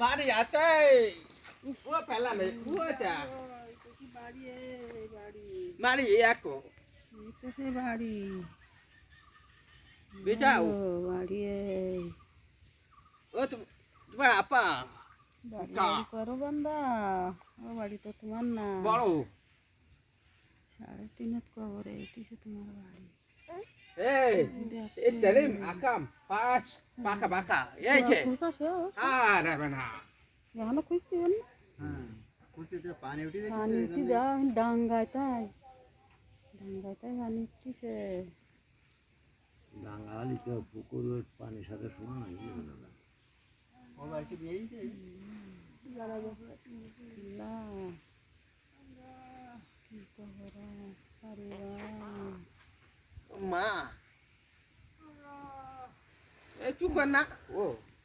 বাড়ি আছে? ও ফেলা নেই ও আছে? বাড়ি এক। বাড়ি বেটাও বাড়ি ও তোমার আপা? বাড়ি করো বান্দা বাড়ি তো তোমার না। বড়। সাড়ে তিনত কবরে এটিছে তোমার বাড়ি এই এই আকাম পাঁচ পাকা পাকা এই যে আরে না এখনও খুঁজছি না হ্যাঁ কুস্তিতে পানি উঠে পানি উঠি যা ডাঙ্গায় তাই ডাঙ্গায় তাই পানি উঠছে বাঙালি তো পুকুরের পানির সাথে সমান ও লা কি পারিবা মা। এ চুপ কর না। ও।